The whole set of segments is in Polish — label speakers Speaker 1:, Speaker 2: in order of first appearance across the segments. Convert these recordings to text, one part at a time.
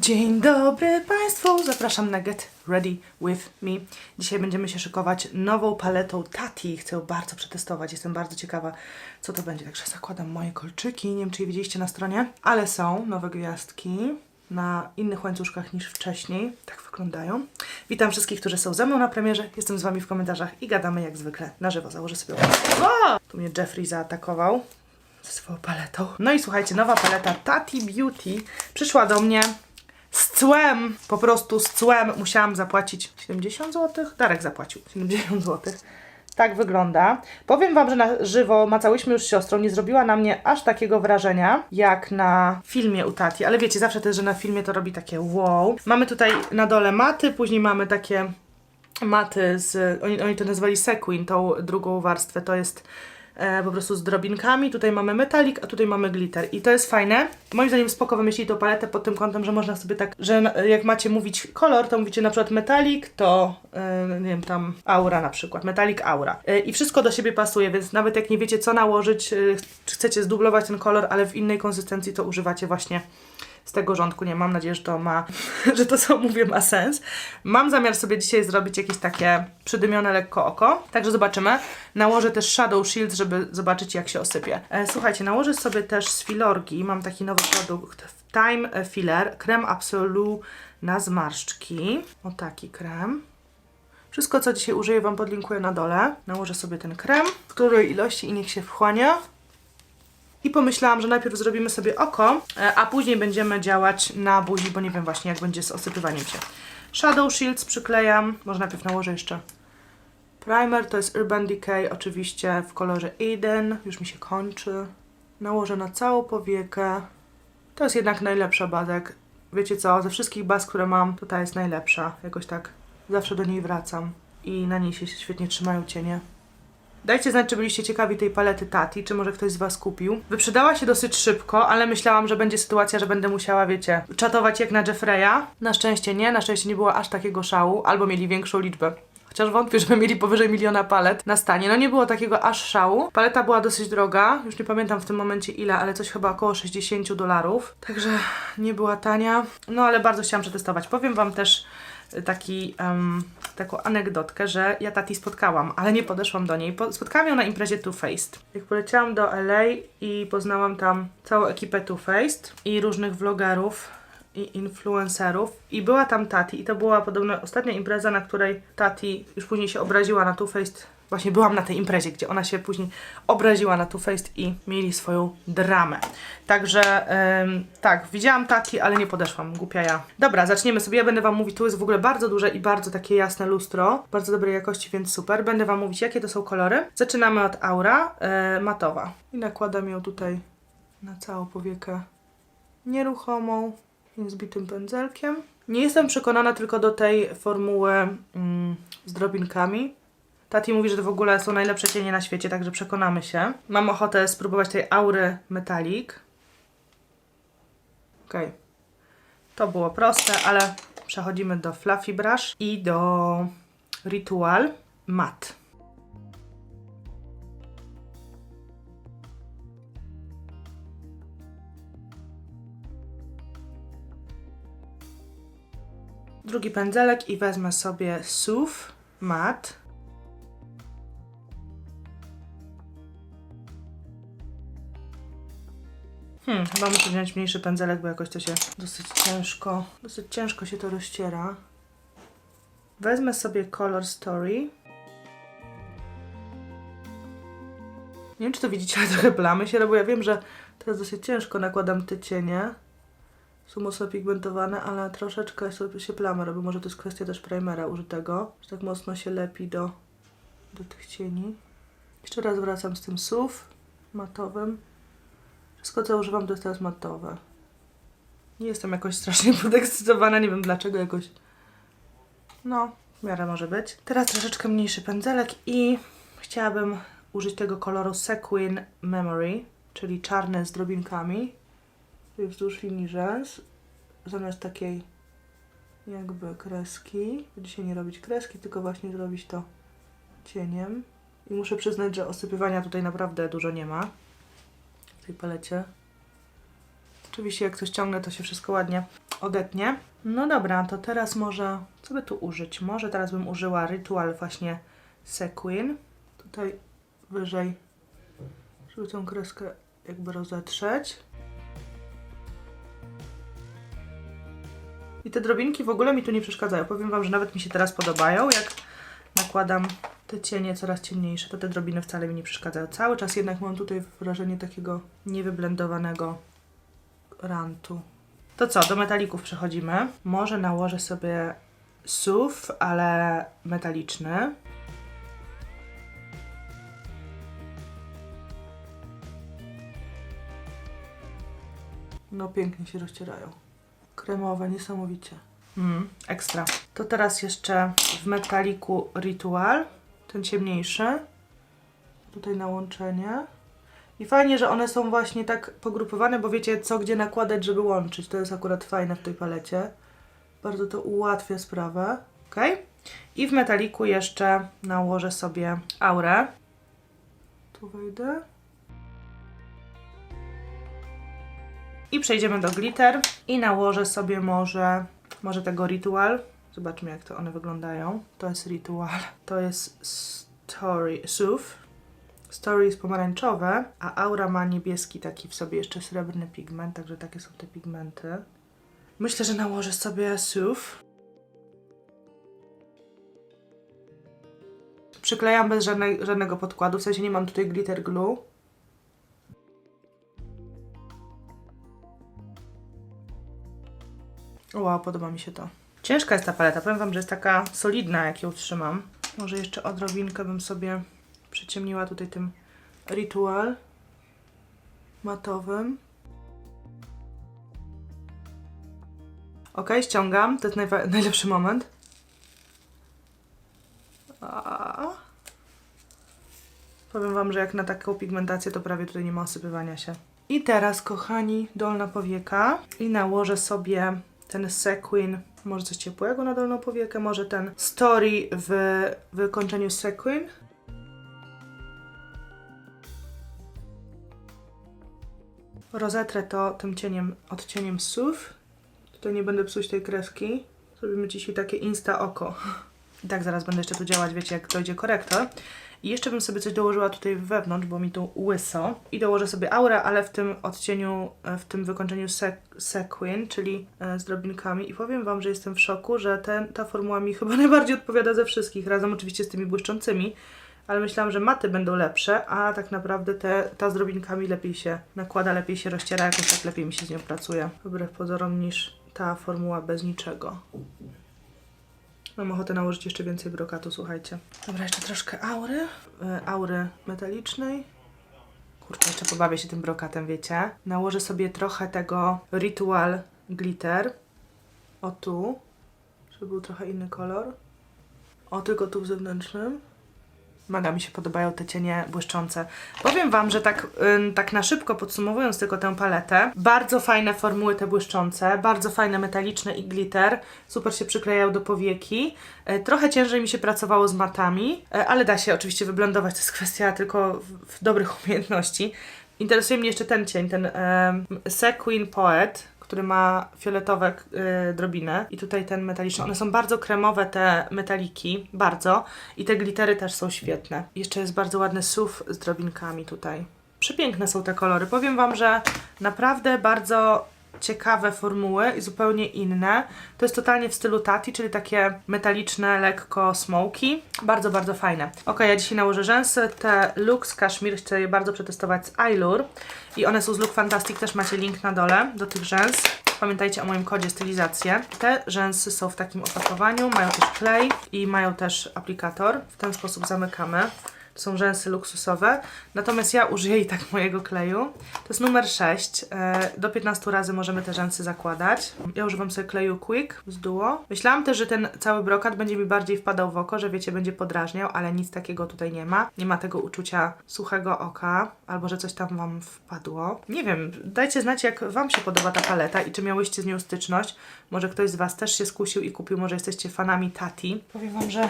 Speaker 1: Dzień dobry Państwu, zapraszam na Get Ready With Me. Dzisiaj będziemy się szykować nową paletą Tati. Chcę bardzo przetestować, jestem bardzo ciekawa co to będzie. Także zakładam moje kolczyki, nie wiem czy je widzieliście na stronie, ale są nowe gwiazdki na innych łańcuszkach niż wcześniej. Tak wyglądają. Witam wszystkich, którzy są ze mną na premierze. Jestem z Wami w komentarzach i gadamy jak zwykle na żywo. Założę sobie... O! Tu mnie Jeffrey zaatakował ze swoją paletą. No i słuchajcie, nowa paleta Tati Beauty przyszła do mnie z cłem, po prostu z cłem musiałam zapłacić 70 zł. Darek zapłacił 70 zł. Tak wygląda. Powiem Wam, że na żywo macałyśmy już siostrą, nie zrobiła na mnie aż takiego wrażenia jak na filmie u Tati, ale wiecie, zawsze też, że na filmie to robi takie wow. Mamy tutaj na dole maty, później mamy takie maty z, oni, oni to nazwali sequin, tą drugą warstwę, to jest e, po prostu z drobinkami, tutaj mamy metalik, a tutaj mamy glitter. I to jest fajne. Moim zdaniem spoko wymyślili tą paletę pod tym kątem, że można sobie tak, że jak macie mówić kolor, to mówicie na przykład metalik, to e, nie wiem, tam aura na przykład, metalik aura. E, i wszystko do siebie pasuje, więc nawet jak nie wiecie co nałożyć, e, chcecie zdublować ten kolor, ale w innej konsystencji, to używacie właśnie z tego rządku. Nie mam nadzieję, że to ma, że to co mówię ma sens. Mam zamiar sobie dzisiaj zrobić jakieś takie przydymione lekko oko, także zobaczymy. Nałożę też Shadow Shield, żeby zobaczyć jak się osypie. E, słuchajcie, nałożę sobie też z Filorgi, mam taki nowy produkt Time Filler, krem Absolu na zmarszczki. O taki krem. Wszystko, co dzisiaj użyję, Wam podlinkuję na dole. Nałożę sobie ten krem, w której ilości i niech się wchłania. I pomyślałam, że najpierw zrobimy sobie oko, e, a później będziemy działać na buzi, bo nie wiem właśnie jak będzie z osypywaniem się. Shadow Shields przyklejam. Może najpierw nałożę jeszcze primer, to jest Urban Decay, oczywiście w kolorze Eden. Już mi się kończy. Nałożę na całą powiekę. To jest jednak najlepsza bazek. Wiecie co, ze wszystkich baz, które mam, to ta jest najlepsza. Jakoś tak zawsze do niej wracam. I na niej się świetnie trzymają cienie. Dajcie znać, czy byliście ciekawi tej palety Tati, czy może ktoś z Was kupił. Wyprzedała się dosyć szybko, ale myślałam, że będzie sytuacja, że będę musiała, wiecie, czatować jak na Jeffreya. Na szczęście nie, na szczęście nie było aż takiego szału, albo mieli większą liczbę. Chociaż wątpię, żeby mieli powyżej miliona palet na stanie. No nie było takiego aż szału. Paleta była dosyć droga, już nie pamiętam w tym momencie ile, ale coś chyba około 60 dolarów. Także nie była tania. No ale bardzo chciałam przetestować. Powiem Wam też taki, em, taką anegdotkę, że ja Tati spotkałam, ale nie podeszłam do niej. Po, spotkałam ją na imprezie Too Faced. Jak poleciałam do LA i poznałam tam całą ekipę Too Faced i różnych vlogerów i influencerów i była tam Tati i to była podobno ostatnia impreza, na której Tati już później się obraziła na Too Faced. Właśnie byłam na tej imprezie, gdzie ona się później obraziła na Too Faced i mieli swoją dramę. Także em, tak, widziałam Tati, ale nie podeszłam, głupia ja. Dobra, zaczniemy sobie, ja będę Wam mówić, tu jest w ogóle bardzo duże i bardzo takie jasne lustro, bardzo dobrej jakości, więc super. Będę Wam mówić, jakie to są kolory. Zaczynamy od Aura, e, matowa. I nakładam ją tutaj na całą powiekę nieruchomą, zbitym pędzelkiem. Nie jestem przekonana tylko do tej formuły mm, z drobinkami. Tati mówi, że to w ogóle są najlepsze cienie na świecie, także przekonamy się. Mam ochotę spróbować tej aury metalik. Okej. To było proste, ale przechodzimy do Fluffy Brush i do Ritual Matte. Drugi pędzelek i wezmę sobie SUV Matte. Hmm, chyba muszę wziąć mniejszy pędzelek, bo jakoś to się dosyć ciężko, dosyć ciężko się to rozciera. Wezmę sobie Color Story. Nie wiem, czy to widzicie, ale trochę plamy się robią. Ja wiem, że teraz dosyć ciężko nakładam te cienie. Są mocno pigmentowane, ale troszeczkę sobie się plamy robią. Może to jest kwestia też primera użytego, że tak mocno się lepi do, do tych cieni. Jeszcze raz wracam z tym SUV matowym. Wszystko, co używam, to jest teraz matowe. Nie jestem jakoś strasznie podekscytowana, nie wiem dlaczego jakoś. No, w miarę może być. Teraz troszeczkę mniejszy pędzelek i chciałabym użyć tego koloru Sequin Memory, czyli czarny z drobinkami. Wzdłuż linii rzęs, zamiast takiej jakby kreski. Dzisiaj nie robić kreski, tylko właśnie zrobić to cieniem. I muszę przyznać, że osypywania tutaj naprawdę dużo nie ma w tej palecie. Oczywiście jak coś ciągnę, to się wszystko ładnie odetnie. No dobra, to teraz może, co by tu użyć? Może teraz bym użyła Ritual właśnie Sequin. Tutaj wyżej, żeby tą kreskę jakby rozetrzeć. I te drobinki w ogóle mi tu nie przeszkadzają. Powiem Wam, że nawet mi się teraz podobają, jak nakładam te cienie coraz ciemniejsze, to te drobiny wcale mi nie przeszkadzają. Cały czas jednak mam tutaj wrażenie takiego niewyblendowanego rantu. To co, do metalików przechodzimy. Może nałożę sobie SUV, ale metaliczny. No pięknie się rozcierają. Kremowe, niesamowicie. Mm, ekstra. To teraz jeszcze w metaliku Ritual, ten ciemniejszy. Tutaj nałączenie. I fajnie, że one są właśnie tak pogrupowane, bo wiecie co gdzie nakładać, żeby łączyć. To jest akurat fajne w tej palecie. Bardzo to ułatwia sprawę. Ok? I w metaliku jeszcze nałożę sobie aurę. Tu wejdę. I przejdziemy do glitter i nałożę sobie może, może tego ritual. Zobaczmy jak to one wyglądają. To jest ritual. To jest story, suf. Story jest pomarańczowe, a aura ma niebieski taki w sobie jeszcze srebrny pigment, także takie są te pigmenty. Myślę, że nałożę sobie suf. Przyklejam bez żadnej, żadnego podkładu, w sensie nie mam tutaj glitter glue. Wow, podoba mi się to. Ciężka jest ta paleta, powiem Wam, że jest taka solidna, jak ją trzymam. Może jeszcze odrobinkę bym sobie przyciemniła tutaj tym ritual matowym. Ok, ściągam, to jest najlepszy moment. A. Powiem Wam, że jak na taką pigmentację, to prawie tutaj nie ma osypywania się. I teraz, kochani, dolna powieka. I nałożę sobie ten sequin, może coś ciepłego na dolną powiekę, może ten story w wykończeniu sequin. Rozetrę to tym cieniem, odcieniem SUV. Tutaj nie będę psuć tej kreski. Zrobimy dzisiaj takie insta oko. I tak zaraz będę jeszcze tu działać, wiecie, jak dojdzie korektor. I jeszcze bym sobie coś dołożyła tutaj wewnątrz, bo mi tu łyso. I dołożę sobie aurę, ale w tym odcieniu, e, w tym wykończeniu sek sequin, czyli e, z drobinkami. I powiem Wam, że jestem w szoku, że ten, ta formuła mi chyba najbardziej odpowiada ze wszystkich, razem oczywiście z tymi błyszczącymi. Ale myślałam, że maty będą lepsze, a tak naprawdę te, ta z drobinkami lepiej się nakłada, lepiej się rozciera, jakoś tak lepiej mi się z nią pracuje. Wbrew pozorom niż ta formuła bez niczego. Mam ochotę nałożyć jeszcze więcej brokatu, słuchajcie. Dobra, jeszcze troszkę aury. e, Aury metalicznej. Kurczę, jeszcze pobawię się tym brokatem, wiecie. Nałożę sobie trochę tego Ritual Glitter. O tu. Żeby był trochę inny kolor. O, tylko tu w zewnętrznym. Mega mi się podobają te cienie błyszczące. Powiem Wam, że tak, tak na szybko podsumowując tylko tę paletę, bardzo fajne formuły te błyszczące, bardzo fajne metaliczne i glitter, super się przyklejają do powieki. E, trochę ciężej mi się pracowało z matami, e, ale da się oczywiście wyblendować, to jest kwestia tylko w, w dobrych umiejętności. Interesuje mnie jeszcze ten cień, ten Sequin Poet, który ma fioletowe y, drobiny i tutaj ten metaliczny. One są bardzo kremowe te metaliki, bardzo i te glittery też są świetne. Jeszcze jest bardzo ładny SUV z drobinkami tutaj. Przepiękne są te kolory. Powiem Wam, że naprawdę bardzo ciekawe formuły i zupełnie inne. To jest totalnie w stylu Tati, czyli takie metaliczne, lekko smoky. Bardzo, bardzo fajne. Ok, ja dzisiaj nałożę rzęsy. Te Lux Kashmir chcę je bardzo przetestować z Ailur. I one są z Look Fantastic, też macie link na dole do tych rzęs. Pamiętajcie o moim kodzie stylizację. Te rzęsy są w takim opakowaniu, mają też klej i mają też aplikator. W ten sposób zamykamy. Są rzęsy luksusowe. Natomiast ja użyję i tak mojego kleju. To jest numer 6. E, Do 15 razy możemy te rzęsy zakładać. Ja używam sobie kleju Quick z Duo. Myślałam też, że ten cały brokat będzie mi bardziej wpadał w oko, że wiecie, będzie podrażniał, ale nic takiego tutaj nie ma. Nie ma tego uczucia suchego oka, albo że coś tam Wam wpadło. Nie wiem, dajcie znać, jak Wam się podoba ta paleta i czy miałyście z nią styczność. Może ktoś z Was też się skusił i kupił, może jesteście fanami Tati. Powiem Wam, że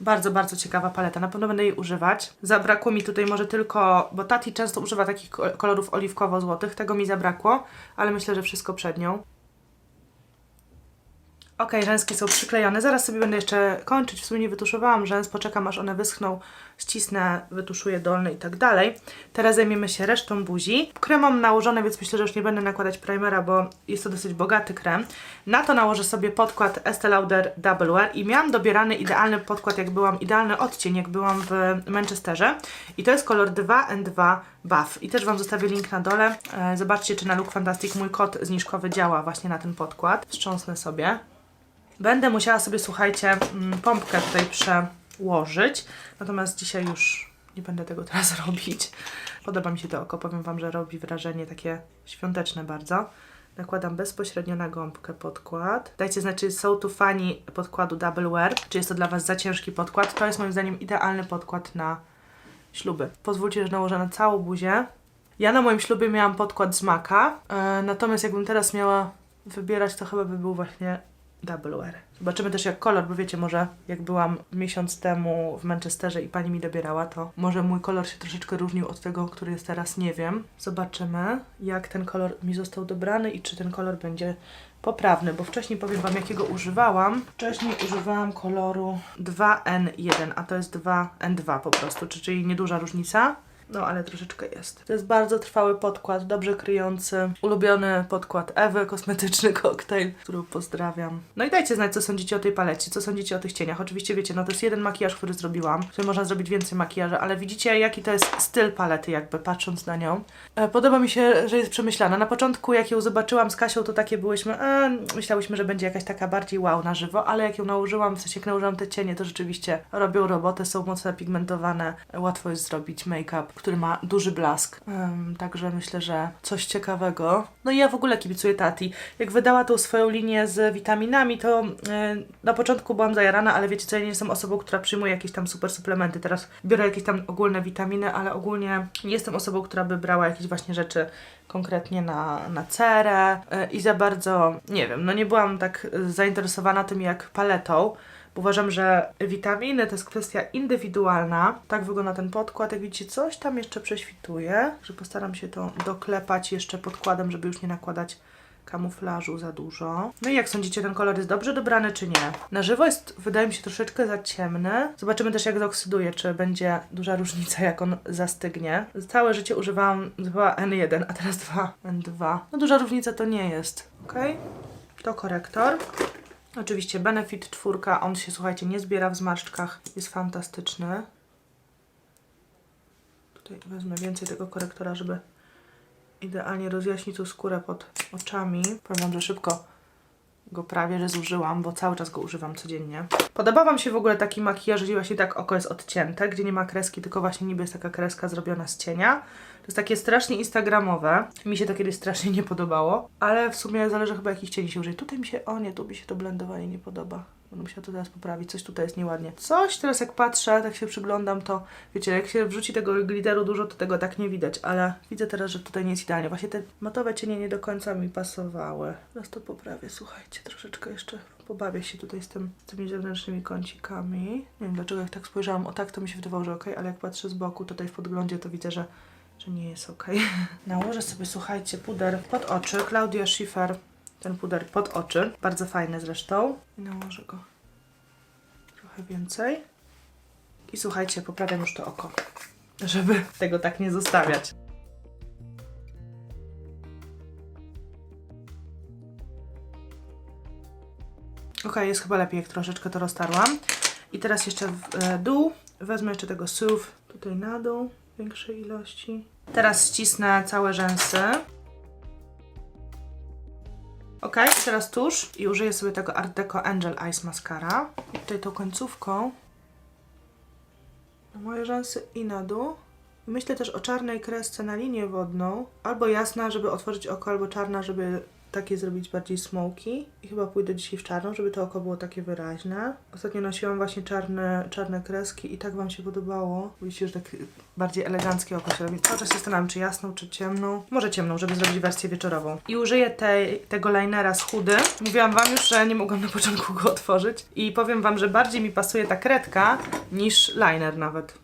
Speaker 1: bardzo, bardzo ciekawa paleta. Na pewno będę jej używać. Zabrakło mi tutaj może tylko, bo Tati często używa takich ko- kolorów oliwkowo-złotych. Tego mi zabrakło, ale myślę, że wszystko przed nią. Okej, rzęski są przyklejone. Zaraz sobie będę jeszcze kończyć. W sumie nie wytuszowałam rzęs, poczekam aż one wyschną, ścisnę, wytuszuję dolny i tak dalej. Teraz zajmiemy się resztą buzi. Krem mam nałożony, więc myślę, że już nie będę nakładać primera, bo jest to dosyć bogaty krem. Na to nałożę sobie podkład Estee Lauder Double Wear i miałam dobierany idealny podkład, jak byłam, idealny odcień, jak byłam w Manchesterze. I to jest kolor 2N2 Buff. I też Wam zostawię link na dole. E, Zobaczcie, czy na Look Fantastic mój kod zniżkowy działa właśnie na ten podkład. Wstrząsnę sobie. Będę musiała sobie, słuchajcie, mm, pompkę tutaj przełożyć. Natomiast dzisiaj już nie będę tego teraz robić. Podoba mi się to oko. Powiem Wam, że robi wrażenie takie świąteczne bardzo. Nakładam bezpośrednio na gąbkę podkład. Dajcie znać, czy są tu fani podkładu Double Wear, czy jest to dla Was za ciężki podkład. To jest moim zdaniem idealny podkład na śluby. Pozwólcie, że nałożę na całą buzię. Ja na moim ślubie miałam podkład z Maka, e, natomiast jakbym teraz miała wybierać, to chyba by był właśnie Double Wear. Zobaczymy też jak kolor, bo wiecie, może jak byłam miesiąc temu w Manchesterze i pani mi dobierała, to może mój kolor się troszeczkę różnił od tego, który jest teraz, nie wiem. Zobaczymy, jak ten kolor mi został dobrany i czy ten kolor będzie poprawny, bo wcześniej powiem Wam, jakiego używałam. Wcześniej używałam koloru 2N1, a to jest 2N2 po prostu, czy- czyli nieduża różnica. No, ale troszeczkę jest. To jest bardzo trwały podkład, dobrze kryjący. Ulubiony podkład Ewy, kosmetyczny koktajl, który pozdrawiam. No i dajcie znać, co sądzicie o tej palecie, co sądzicie o tych cieniach. Oczywiście wiecie, no to jest jeden makijaż, który zrobiłam. W którym można zrobić więcej makijażu, ale widzicie, jaki to jest styl palety, jakby patrząc na nią. E, podoba mi się, że jest przemyślana. Na początku, jak ją zobaczyłam z Kasią, to takie byłyśmy, e, myślałyśmy, że będzie jakaś taka bardziej wow na żywo, ale jak ją nałożyłam, w sensie jak nałożyłam te cienie, to rzeczywiście robią robotę, są mocno pigmentowane, łatwo jest zrobić make-up, który ma duży blask. Em, także myślę, że coś ciekawego. No i ja w ogóle kibicuję Tati. Jak wydała tą swoją linię z witaminami, to e, na początku byłam zajarana, ale wiecie co, ja nie jestem osobą, która przyjmuje jakieś tam super suplementy. Teraz biorę jakieś tam ogólne witaminy, ale ogólnie nie jestem osobą, która by brała jakieś właśnie rzeczy konkretnie na, na cerę e, i za bardzo, nie wiem, no nie byłam tak zainteresowana tym jak paletą. Uważam, że witaminy to jest kwestia indywidualna. Tak wygląda ten podkład. Jak widzicie, coś tam jeszcze prześwituje, że postaram się to doklepać jeszcze podkładem, żeby już nie nakładać kamuflażu za dużo. No i jak sądzicie, ten kolor jest dobrze dobrany, czy nie? Na żywo jest, wydaje mi się, troszeczkę za ciemny. Zobaczymy też, jak zaoksyduje, czy będzie duża różnica, jak on zastygnie. Całe życie używałam 2N1, a teraz 2N2. No duża różnica to nie jest, ok? To korektor. Oczywiście Benefit 4, on się, słuchajcie, nie zbiera w zmarszczkach, jest fantastyczny. Tutaj wezmę więcej tego korektora, żeby idealnie rozjaśnić tą skórę pod oczami. Powiem wam, że szybko go prawie, że zużyłam, bo cały czas go używam codziennie. Podoba Wam się w ogóle taki makijaż, gdzie właśnie tak oko jest odcięte, gdzie nie ma kreski, tylko właśnie niby jest taka kreska zrobiona z cienia. To jest takie strasznie instagramowe. Mi się to kiedyś strasznie nie podobało, ale w sumie zależy chyba jakich cieni się użyje. Tutaj mi się, o nie, tu mi się to blendowanie nie podoba. Będę musiała to teraz poprawić, coś tutaj jest nieładnie. Coś teraz jak patrzę, tak się przyglądam, to wiecie, jak się wrzuci tego glitteru dużo, to tego tak nie widać, ale widzę teraz, że tutaj nie jest idealnie. Właśnie te matowe cienie nie do końca mi pasowały. Teraz to poprawię, słuchajcie, troszeczkę jeszcze pobawię się tutaj z, tym, z tymi zewnętrznymi kącikami. Nie wiem dlaczego, jak tak spojrzałam o tak, to mi się wydawało, że ok, ale jak patrzę z boku tutaj w podglądzie, to widzę, że że nie jest ok. Nałożę sobie, słuchajcie, puder pod oczy. Claudia Schiffer, ten puder pod oczy. Bardzo fajny zresztą. I nałożę go trochę więcej. I słuchajcie, poprawiam już to oko, żeby tego tak nie zostawiać. Ok, jest chyba lepiej, jak troszeczkę to roztarłam. I teraz jeszcze w e, dół. Wezmę jeszcze tego SUV tutaj na dół, większej ilości. Teraz ścisnę całe rzęsy. Ok, teraz tusz i użyję sobie tego Art Deco Angel Eyes Mascara. I tutaj tą końcówką na moje rzęsy i na dół. Myślę też o czarnej kresce na linię wodną. Albo jasna, żeby otworzyć oko, albo czarna, żeby takie zrobić bardziej smoky. I chyba pójdę dzisiaj w czarną, żeby to oko było takie wyraźne. Ostatnio nosiłam właśnie czarne, czarne kreski i tak Wam się podobało. Widzicie, że tak bardziej eleganckie oko się robi. Cały czas się zastanawiam, czy jasną, czy ciemną. Może ciemną, żeby zrobić wersję wieczorową. I użyję tej, tego linera z chudy. Mówiłam Wam już, że nie mogłam na początku go otworzyć. I powiem Wam, że bardziej mi pasuje ta kredka niż liner nawet.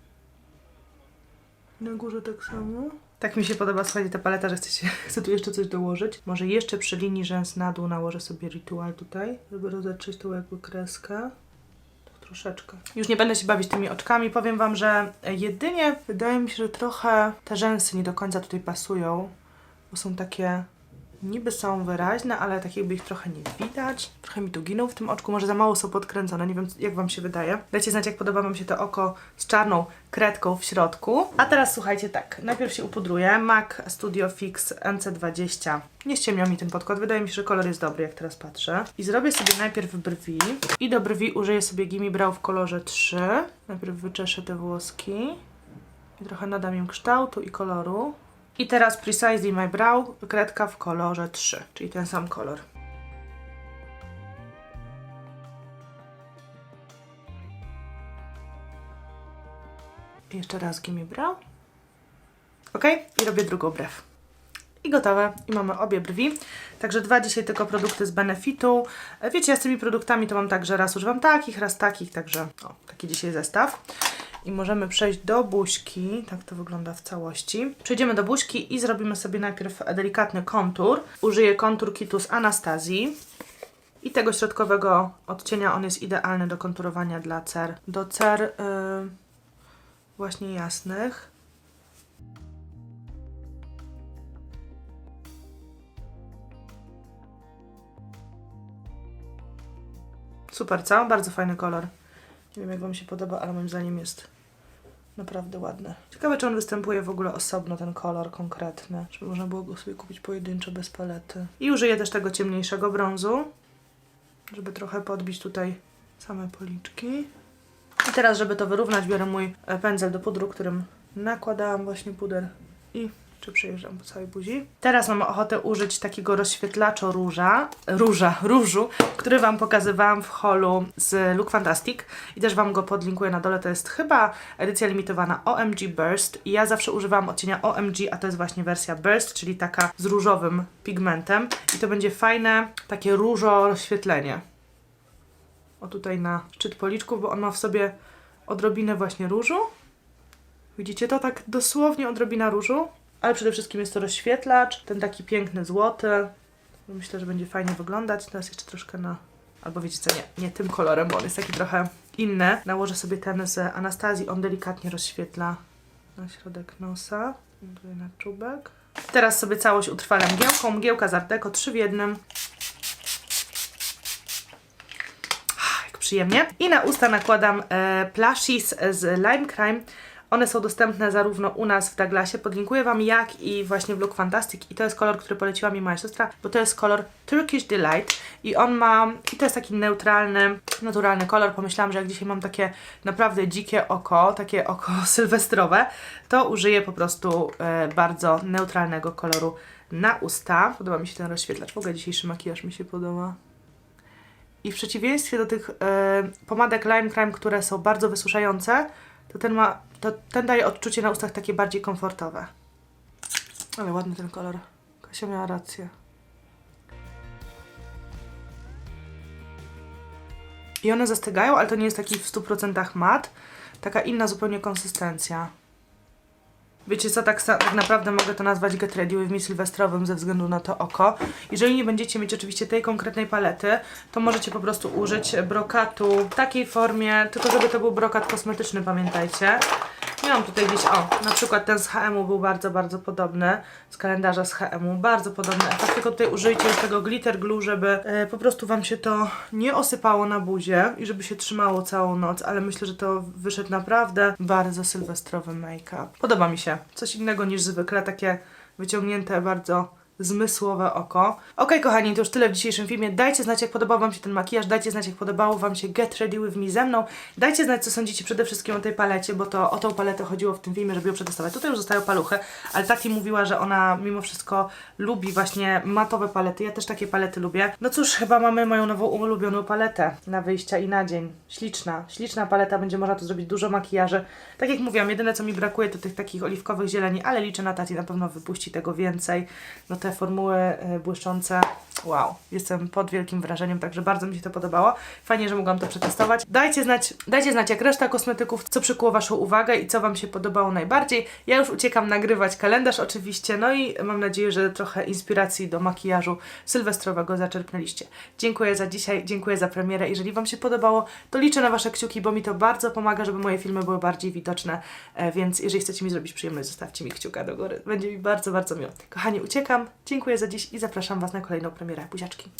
Speaker 1: Na górze tak samo. Tak mi się podoba, słuchajcie, ta paleta, że chcę, się, chcę tu jeszcze coś dołożyć. Może jeszcze przy linii rzęs na dół nałożę sobie ritual tutaj, żeby rozetrzeć tą jakby kreskę. Tak troszeczkę. Już nie będę się bawić tymi oczkami. Powiem Wam, że jedynie wydaje mi się, że trochę te rzęsy nie do końca tutaj pasują, bo są takie niby są wyraźne, ale tak jakby ich trochę nie widać. Trochę mi tu giną w tym oczku, może za mało są podkręcone, nie wiem jak Wam się wydaje. Dajcie znać jak podoba Wam się to oko z czarną kredką w środku. A teraz słuchajcie tak, najpierw się upudruję. MAC Studio Fix NC20. Nie ściemniał mi ten podkład, wydaje mi się, że kolor jest dobry jak teraz patrzę. I zrobię sobie najpierw brwi. I do brwi użyję sobie Gimme Brow w kolorze 3. Najpierw wyczeszę te włoski. I trochę nadam im kształtu i koloru. I teraz Precisely My Brow, kredka w kolorze 3, czyli ten sam kolor. Jeszcze raz Gimme Brow. Ok? I robię drugą brew. I gotowe. I mamy obie brwi. Także dwa dzisiaj tylko produkty z Benefitu. Wiecie, ja z tymi produktami to mam tak, że raz używam takich, raz takich, także o, taki dzisiaj zestaw. I możemy przejść do buźki. Tak to wygląda w całości. Przejdziemy do buźki i zrobimy sobie najpierw delikatny kontur. Użyję kontur kitu z Anastazji. I tego środkowego odcienia, on jest idealny do konturowania dla cer. Do cer yy, właśnie jasnych. Super, co? Bardzo fajny kolor. Nie wiem, jak Wam się podoba, ale moim zdaniem jest naprawdę ładny. Ciekawe, czy on występuje w ogóle osobno, ten kolor konkretny. Żeby można było go sobie kupić pojedynczo, bez palety. I użyję też tego ciemniejszego brązu, żeby trochę podbić tutaj same policzki. I teraz, żeby to wyrównać, biorę mój pędzel do pudru, którym nakładałam właśnie puder i czy przejeżdżam po całej buzi. Teraz mam ochotę użyć takiego rozświetlacza róża, róża, różu, który Wam pokazywałam w holu z Look Fantastic i też Wam go podlinkuję na dole. To jest chyba edycja limitowana OMG Burst i ja zawsze używam odcienia OMG, a to jest właśnie wersja Burst, czyli taka z różowym pigmentem i to będzie fajne takie różo rozświetlenie. O tutaj na szczyt policzków, bo on ma w sobie odrobinę właśnie różu. Widzicie to? Tak dosłownie odrobina różu. Ale przede wszystkim jest to rozświetlacz, ten taki piękny złoty. Myślę, że będzie fajnie wyglądać. Teraz jeszcze troszkę na... Albo wiecie co, nie, nie tym kolorem, bo on jest taki trochę inny. Nałożę sobie ten z Anastazji. On delikatnie rozświetla na środek nosa. Tutaj na czubek. Teraz sobie całość utrwalę mgiełką. Mgiełka z Arteko, 3 w jednym. Jak przyjemnie. I na usta nakładam e, z Lime Crime. One są dostępne zarówno u nas w Douglasie, podlinkuję Wam jak i właśnie w Look Fantastic. I to jest kolor, który poleciła mi moja siostra, bo to jest kolor Turkish Delight. I on ma, i to jest taki neutralny, naturalny kolor, pomyślałam, że jak dzisiaj mam takie naprawdę dzikie oko, takie oko sylwestrowe, to użyję po prostu e, bardzo neutralnego koloru na usta. Podoba mi się ten rozświetlacz, w ogóle dzisiejszy makijaż mi się podoba. I w przeciwieństwie do tych e, pomadek Lime Crime, które są bardzo wysuszające, to ten ma, to ten daje odczucie na ustach takie bardziej komfortowe. Ale ładny ten kolor. Kasia miała rację. I one zastygają, ale to nie jest taki w 100% mat. Taka inna zupełnie konsystencja. Wiecie co, tak, tak naprawdę mogę to nazwać Get Ready With Me sylwestrowym ze względu na to oko. Jeżeli nie będziecie mieć oczywiście tej konkretnej palety, to możecie po prostu użyć brokatu w takiej formie, tylko żeby to był brokat kosmetyczny, pamiętajcie. Miałam tutaj gdzieś, o, na przykład ten z HM-u był bardzo, bardzo podobny, z kalendarza z HM-u, bardzo podobny efekt, tylko tutaj użyjcie tego glitter glue, żeby e, po prostu Wam się to nie osypało na buzie i żeby się trzymało całą noc, ale myślę, że to wyszedł naprawdę bardzo sylwestrowy make-up. Podoba mi się, coś innego niż zwykle, takie wyciągnięte bardzo zmysłowe oko. Ok, kochani, to już tyle w dzisiejszym filmie. Dajcie znać, jak podobał Wam się ten makijaż, dajcie znać, jak podobało Wam się Get Ready With Me ze mną. Dajcie znać, co sądzicie przede wszystkim o tej palecie, bo to o tą paletę chodziło w tym filmie, żeby ją przetestować. Tutaj już zostają paluchy, ale Tati mówiła, że ona mimo wszystko lubi właśnie matowe palety. Ja też takie palety lubię. No cóż, chyba mamy moją nową ulubioną paletę na wyjścia i na dzień. Śliczna, śliczna paleta, będzie można tu zrobić dużo makijaży. Tak jak mówiłam, jedyne co mi brakuje to tych takich oliwkowych zieleni, ale liczę na Tati, na pewno wypuści tego więcej. No te formuły e, błyszczące. Wow, jestem pod wielkim wrażeniem, także bardzo mi się to podobało. Fajnie, że mogłam to przetestować. Dajcie znać, dajcie znać jak reszta kosmetyków, co przykuło Waszą uwagę i co Wam się podobało najbardziej. Ja już uciekam nagrywać kalendarz oczywiście, no i mam nadzieję, że trochę inspiracji do makijażu sylwestrowego zaczerpnęliście. Dziękuję za dzisiaj, dziękuję za premierę. Jeżeli Wam się podobało, to liczę na Wasze kciuki, bo mi to bardzo pomaga, żeby moje filmy były bardziej widoczne, e, więc jeżeli chcecie mi zrobić przyjemność, zostawcie mi kciuka do góry. Będzie mi bardzo, bardzo miło. Kochani, uciekam, dziękuję za dziś i zapraszam Was na kolejną premierę. Buziaczki.